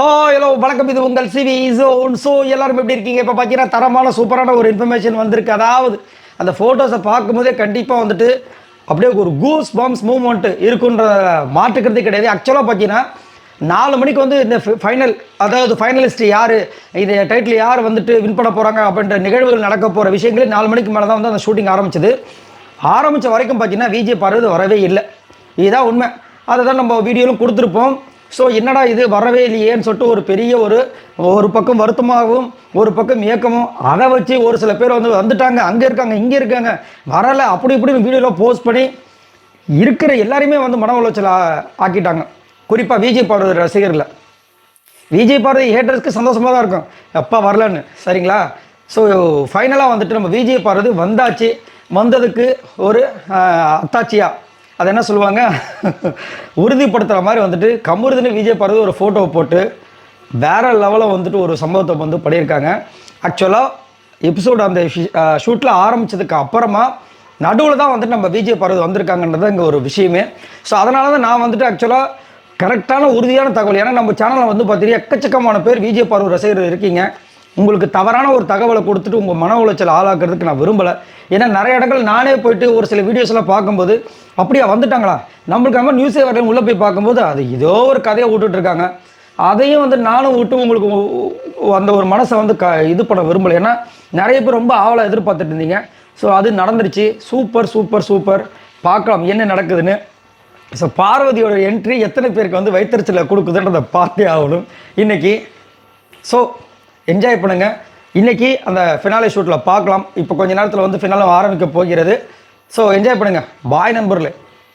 Hi hello வணக்கம். இது உங்கள் சிவி ஒன் ஸோ எல்லாரும் எப்படி இருக்கீங்க? இப்போ பார்த்தீங்கன்னா தரமான சூப்பரான ஒரு இன்ஃபர்மேஷன் வந்திருக்கு. அதாவது அந்த ஃபோட்டோஸை பார்க்கும்போதே கண்டிப்பாக வந்துட்டு அப்படியே ஒரு கூஸ் பம்ப்ஸ் மூமெண்ட்டு இருக்குன்ற மாற்றுக்கிறதே கிடையாது. ஆக்சுவலாக பார்த்தீங்கன்னா நாலு மணிக்கு வந்து இந்த ஃபைனல் அதாவது ஃபைனலிஸ்ட் யார் இது டைட்டில் யார் வந்துட்டு வின் பண்ண போகிறாங்க அப்படின்ற நிகழ்வுகள் நடக்க போகிற விஷயங்களே நாலு மணிக்கு மேலே தான் வந்து அந்த ஷூட்டிங் ஆரம்பிச்சது. ஆரம்பித்த வரைக்கும் பார்த்தீங்கன்னா விஜய் பார்வதி வரவே இல்லை. இதுதான் உண்மை. அதை தான் நம்ம வீடியோலும் கொடுத்துருப்போம். ஸோ என்னடா இது? வரவே இல்லையேன்னு சொல்லிட்டு ஒரு பெரிய ஒரு ஒரு பக்கம் வருத்தமாகவும் ஒரு பக்கம் ஏக்கமும் அதை வச்சு ஒரு சில பேர் வந்து வந்துட்டாங்க. அங்கே இருக்காங்க இங்கே இருக்காங்க. வரலை அப்படி இப்படின்னு வீடியோவில் போஸ்ட் பண்ணி இருக்கிற எல்லாரையுமே வந்து மன உளைச்சல் ஆக்கிட்டாங்க. குறிப்பாக விஜய் பாடுறது ரசிகர்களை விஜய் பார்வதி ஹேட்டர்ஸ்க்கு சந்தோஷமாக தான் இருக்கும். எப்போ வரலன்னு. சரிங்களா? ஸோ ஃபைனலாக வந்துட்டு நம்ம விஜய் பாடுறது வந்தாச்சு. வந்ததுக்கு ஒரு அத்தாச்சியாக அது என்ன சொல்லுவாங்க? உறுதிப்படுத்துகிற மாதிரி வந்துட்டு கமுருதுன்னு விஜய் பார்வதி ஒரு ஃபோட்டோவை போட்டு வேற லெவலில் வந்துட்டு ஒரு சம்பவத்தை வந்து பண்ணியிருக்காங்க. ஆக்சுவலாக எபிசோடு அந்த ஷூட்டில் ஆரம்பிச்சதுக்கு அப்புறமா நடுவில் தான் வந்துட்டு நம்ம விஜய் பார்வதி வந்திருக்காங்கன்றது இங்கே ஒரு விஷயமே. ஸோ அதனால தான் நான் வந்துட்டு ஆக்சுவலாக கரெக்டான உறுதியான தகவல். ஏன்னா நம்ம சேனலில் வந்து பார்த்தீங்கன்னா எக்கச்சக்கமான பேர் விஜய் பருவ ரசிகர் இருக்கீங்க. உங்களுக்கு தவறான ஒரு தகவலை கொடுத்துட்டு உங்கள் மன உளைச்சல் ஆளாக்குறதுக்கு நான் விரும்பலை. ஏன்னா நிறைய இடங்கள் நானே போயிட்டு ஒரு சில வீடியோஸ்லாம் பார்க்கும்போது அப்படியா வந்துட்டாங்களா? நம்மளுக்கு நம்ம நியூஸே வரல உள்ளே போய் பார்க்கும்போது அது ஏதோ ஒரு கதையை விட்டுட்டு இருக்காங்க. அதையும் வந்து நானும் விட்டு உங்களுக்கு அந்த ஒரு மனசை வந்து க இது பண்ண விரும்பலை. ஏன்னா நிறைய பேர் ரொம்ப ஆவலாக எதிர்பார்த்துட்டு இருந்தீங்க. ஸோ அது நடந்துருச்சு. சூப்பர் சூப்பர் சூப்பர் பார்க்கலாம் என்ன நடக்குதுன்னு. ஸோ பார்வதியோட என்ட்ரி எத்தனை பேருக்கு வந்து வைத்தறிச்சலை கொடுக்குதுன்றதை பார்த்தே ஆகணும். இன்னைக்கு ஸோ என்ஜாய் பண்ணுங்க. இன்னைக்கு அந்த ஃபினாலே ஷூட்டில் பார்க்கலாம். இப்போ கொஞ்ச நேரத்தில் வந்து ஃபினாலும் ஆரம்பிக்க போகிறது. ஸோ என்ஜாய் பண்ணுங்க. பாய் நம்பரில்